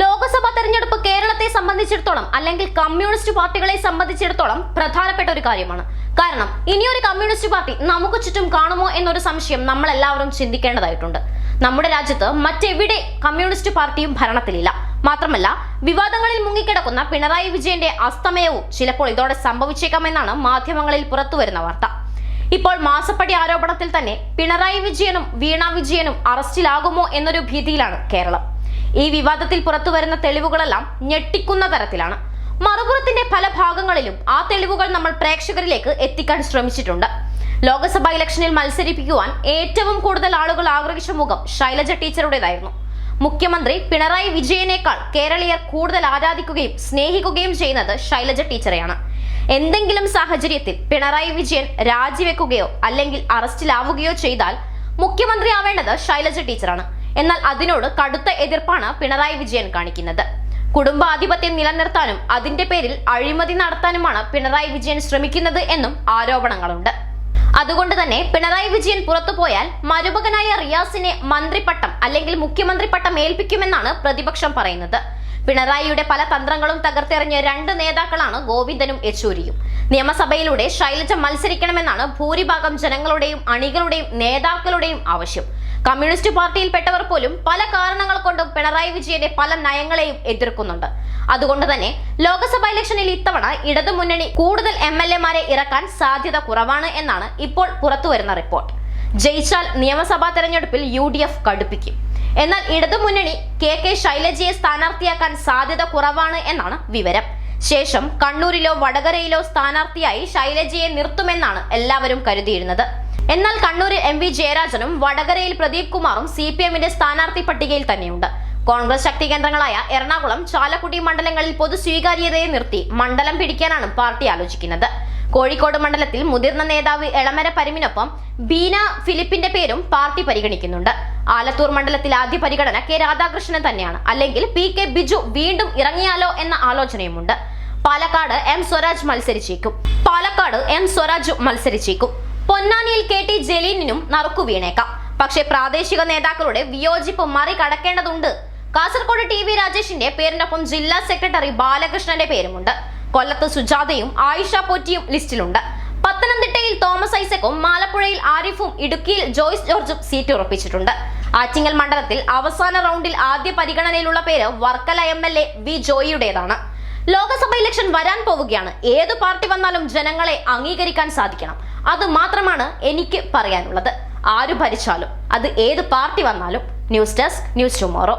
ലോക്സഭാ തെരഞ്ഞെടുപ്പ് കേരളത്തെ സംബന്ധിച്ചിടത്തോളം അല്ലെങ്കിൽ കമ്മ്യൂണിസ്റ്റ് പാർട്ടികളെ സംബന്ധിച്ചിടത്തോളം പ്രധാനപ്പെട്ട ഒരു കാര്യമാണ്. കാരണം ഇനിയൊരു കമ്മ്യൂണിസ്റ്റ് പാർട്ടി നമുക്ക് ചുറ്റും കാണുമോ എന്നൊരു സംശയം നമ്മൾ എല്ലാവരും ചിന്തിക്കേണ്ടതായിട്ടുണ്ട്. നമ്മുടെ രാജ്യത്ത് മറ്റെവിടെ കമ്മ്യൂണിസ്റ്റ് പാർട്ടിയും ഭരണത്തിലില്ല. മാത്രമല്ല വിവാദങ്ങളിൽ മുങ്ങിക്കിടക്കുന്ന പിണറായി വിജയന്റെ അസ്തമയവും ചിലപ്പോൾ ഇതോടെ സംഭവിച്ചേക്കാമെന്നാണ് മാധ്യമങ്ങളിൽ പുറത്തുവരുന്ന വാർത്ത. ഇപ്പോൾ മാസപ്പടി ആരോപണത്തിൽ തന്നെ പിണറായി വിജയനും വീണ വിജയനും അറസ്റ്റിലാകുമോ എന്നൊരു ഭീതിയിലാണ് കേരളം. ഈ വിവാദത്തിൽ പുറത്തുവരുന്ന തെളിവുകളെല്ലാം ഞെട്ടിക്കുന്ന തരത്തിലാണ്. മറുപുറത്തിന്റെ പല ഭാഗങ്ങളിലും ആ തെളിവുകൾ നമ്മൾ പ്രേക്ഷകരിലേക്ക് എത്തിക്കാൻ ശ്രമിച്ചിട്ടുണ്ട്. ലോക്സഭാ ഇലക്ഷനിൽ മത്സരിപ്പിക്കുവാൻ ഏറ്റവും കൂടുതൽ ആളുകൾ ആഗ്രഹിച്ച മുഖം ശൈലജ ടീച്ചറുടേതായിരുന്നു. മുഖ്യമന്ത്രി പിണറായി വിജയനേക്കാൾ കേരളീയർ കൂടുതൽ ആരാധിക്കുകയും സ്നേഹിക്കുകയും ചെയ്യുന്നത് ശൈലജ ടീച്ചറെയാണ്. എന്തെങ്കിലും സാഹചര്യത്തിൽ പിണറായി വിജയൻ രാജിവെക്കുകയോ അല്ലെങ്കിൽ അറസ്റ്റിലാവുകയോ ചെയ്താൽ മുഖ്യമന്ത്രി ആവേണ്ടത് ശൈലജ ടീച്ചറാണ്. എന്നാൽ അതിനോട് കടുത്ത എതിർപ്പാണ് പിണറായി വിജയൻ കാണിക്കുന്നത്. കുടുംബാധിപത്യം നിലനിർത്താനും അതിന്റെ പേരിൽ അഴിമതി നടത്താനുമാണ് പിണറായി വിജയൻ ശ്രമിക്കുന്നത് എന്നും ആരോപണങ്ങളുണ്ട്. അതുകൊണ്ട് തന്നെ പിണറായി വിജയൻ പുറത്തു പോയാൽ മരുമകനായ റിയാസിനെ മന്ത്രിപ്പട്ടം അല്ലെങ്കിൽ മുഖ്യമന്ത്രി പട്ടം ഏൽപ്പിക്കുമെന്നാണ് പ്രതിപക്ഷം പറയുന്നത്. പിണറായിയുടെ പല തന്ത്രങ്ങളും തകർത്തെറിഞ്ഞ രണ്ട് നേതാക്കളാണ് ഗോവിന്ദനും യെച്ചൂരിയും. നിയമസഭയിലൂടെ ശൈലജ മത്സരിക്കണമെന്നാണ് ഭൂരിഭാഗം ജനങ്ങളുടെയും അണികളുടെയും നേതാക്കളുടെയും ആവശ്യം. കമ്മ്യൂണിസ്റ്റ് പാർട്ടിയിൽപ്പെട്ടവർ പോലും പല കാരണങ്ങൾ കൊണ്ടും പിണറായി വിജയന്റെ പല നയങ്ങളെയും എതിർക്കുന്നുണ്ട്. അതുകൊണ്ട് തന്നെ ലോക്സഭാ ഇലക്ഷനിൽ ഇത്തവണ ഇടതുമുന്നണി കൂടുതൽ എം എൽ എമാരെ ഇറക്കാൻ സാധ്യത കുറവാണ് എന്നാണ് ഇപ്പോൾ പുറത്തുവരുന്ന റിപ്പോർട്ട്. ജയിച്ചാൽ നിയമസഭാ തെരഞ്ഞെടുപ്പിൽ യു ഡി എഫ് കടുപ്പിക്കും. എന്നാൽ ഇടതുമുന്നണി കെ കെ ശൈലജയെ സ്ഥാനാർത്ഥിയാക്കാൻ സാധ്യത കുറവാണ് എന്നാണ് വിവരം. ശേഷം കണ്ണൂരിലോ വടകരയിലോ സ്ഥാനാർത്ഥിയായി ശൈലജയെ നിർത്തുമെന്നാണ് എല്ലാവരും കരുതിയിരുന്നത്. എന്നാൽ കണ്ണൂരിൽ എം വി ജയരാജനും വടകരയിൽ പ്രദീപ് കുമാറും സി പി എമ്മിന്റെ സ്ഥാനാർത്ഥി പട്ടികയിൽ തന്നെയുണ്ട്. കോൺഗ്രസ് ശക്തി കേന്ദ്രങ്ങളായ എറണാകുളം ചാലക്കുടി മണ്ഡലങ്ങളിൽ പൊതു സ്വീകാര്യതയെ നിർത്തി മണ്ഡലം പിടിക്കാനാണ് പാർട്ടി ആലോചിക്കുന്നത്. കോഴിക്കോട് മണ്ഡലത്തിൽ മുതിർന്ന നേതാവ് എളമര പരിമിനൊപ്പം ബീന ഫിലിപ്പിന്റെ പേരും പാർട്ടി പരിഗണിക്കുന്നുണ്ട്. ആലത്തൂർ മണ്ഡലത്തിൽ ആദ്യ പരിഗണന കെ രാധാകൃഷ്ണൻ തന്നെയാണ്. അല്ലെങ്കിൽ പി കെ ബിജു വീണ്ടും ഇറങ്ങിയാലോ എന്ന ആലോചനയുമുണ്ട്. പാലക്കാട് എം സ്വരാജ് മത്സരിച്ചേക്കും. പാലക്കാട് എം സ്വരാജ് മത്സരിച്ചേക്കും. പൊന്നാനിയിൽ കെ ടി ജലീലിനും നറുക്കു വീണേക്കാം. പക്ഷേ പ്രാദേശിക നേതാക്കളുടെ വിയോജിപ്പ് മറികടക്കേണ്ടതുണ്ട്. കാസർഗോഡ് ടി വി രാജേഷിന്റെ പേരിനൊപ്പം ജില്ലാ സെക്രട്ടറി ബാലകൃഷ്ണന്റെ പേരുമുണ്ട്. കൊല്ലത്ത് സുജാതയും ആയിഷ പോറ്റിയും ലിസ്റ്റിലുണ്ട്. പത്തനംതിട്ടയിൽ തോമസ് ഐസക്കും മാലപ്പുഴയിൽ ആരിഫും ഇടുക്കിയിൽ ജോയ്സ് ജോർജും സീറ്റ് ഉറപ്പിച്ചിട്ടുണ്ട്. ആറ്റിങ്ങൽ മണ്ഡലത്തിൽ അവസാന റൗണ്ടിൽ ആദ്യ പരിഗണനയിലുള്ള പേര് Varkala M L A V ജോയിയുടേതാണ്. Lok Sabha election വരാൻ പോവുകയാണ്. ഏത് പാർട്ടി വന്നാലും ജനങ്ങളെ അംഗീകരിക്കാൻ സാധിക്കണം. അത് മാത്രമാണ് എനിക്ക് പറയാനുള്ളത്. ആര് ഭരിച്ചാലും അത് ഏത് പാർട്ടി വന്നാലും. News desk news tomorrow.